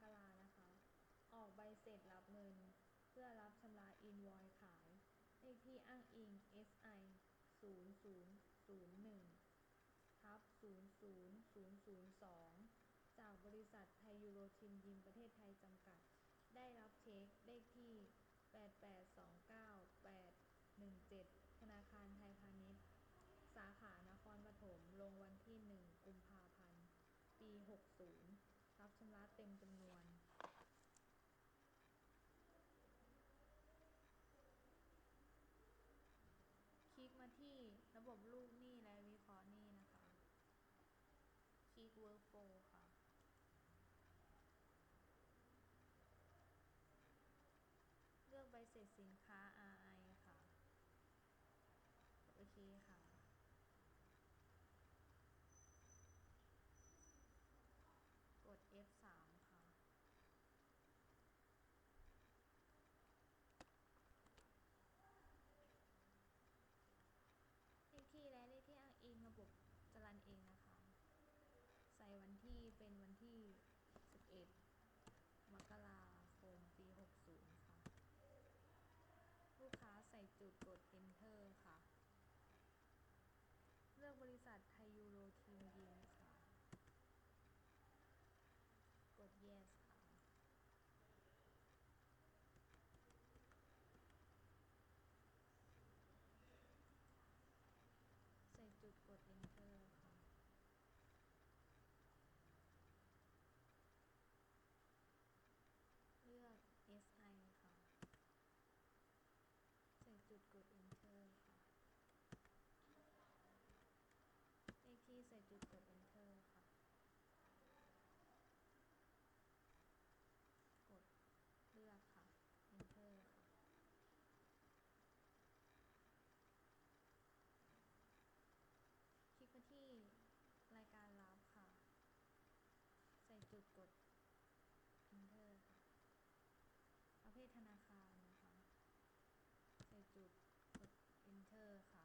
กรานะคะ ออกใบเสร็จรับเงิน เพื่อรับชำระอินวอยขาย เลขที่อ้างอิง SI 0001ทับ00002 จากบริษัทไทยยูโรชินยิมประเทศไทยจำกัด ได้รับเช็คเลขที่ 8829817 ธนาคารไทยพาณิชย์ สาขานครปฐม ลงวันที่ 1 กุมภาพันธ์ ปี 60 รับชำระเต็มจำนวน คลิกมาที่ระบบลูกหนี้และวิเคราะห์หนี้นะคะ คลิก Workflow ค่ะเลือกใบเสร็จสินค้า RI ค่ะ โอเคค่ะ กด F3 ค่ะ เลขที่และเลขที่อ้างอิงระบบจะรันเองนะคะ ใส่วัน ที่เป็นวันที่ 11 มกราคม ปี 60 ค่ะ ลูกค้าใส่จุดกด enter ค่ะ เลือกบริษัทไทยยูโรทีมยิมค่ะ กด yes ค่ะ ใส่จุดกด enter ค่ะ เลือก SI ค่ะ ใส่จุดกด enter ค่ะ เลขที่ใส่จุดกด enter ค่ะ กดเลือกค่ะ enter ค่ะ คลิกมาที่รายการรับค่ะ ใส่จุดกด enter ค่ะ ประเภทธนาคารนะคะ ใส่จุดกด enter ค่ะ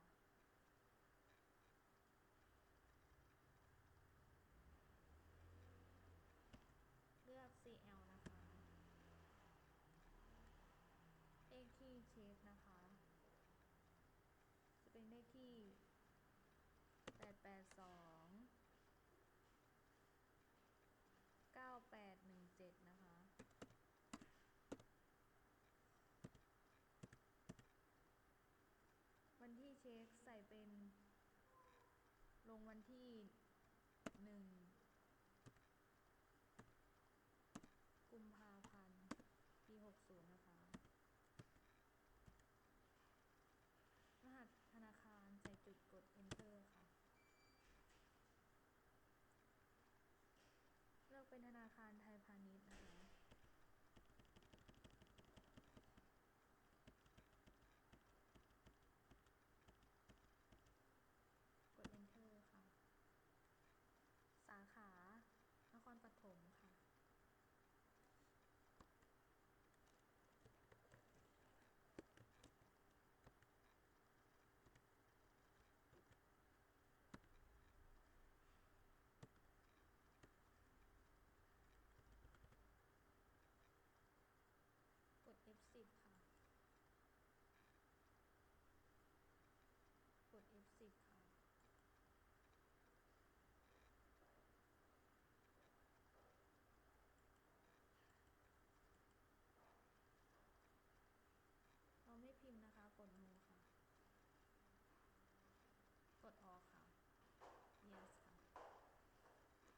เลือก CL นะคะ เลขที่เช็คนะคะ จะเป็นเลขที่ 882 9817 นะคะ ค้กใส่เป็น ลงวันที่หนึ่ง กดโมค่ะ กดออกค่ะ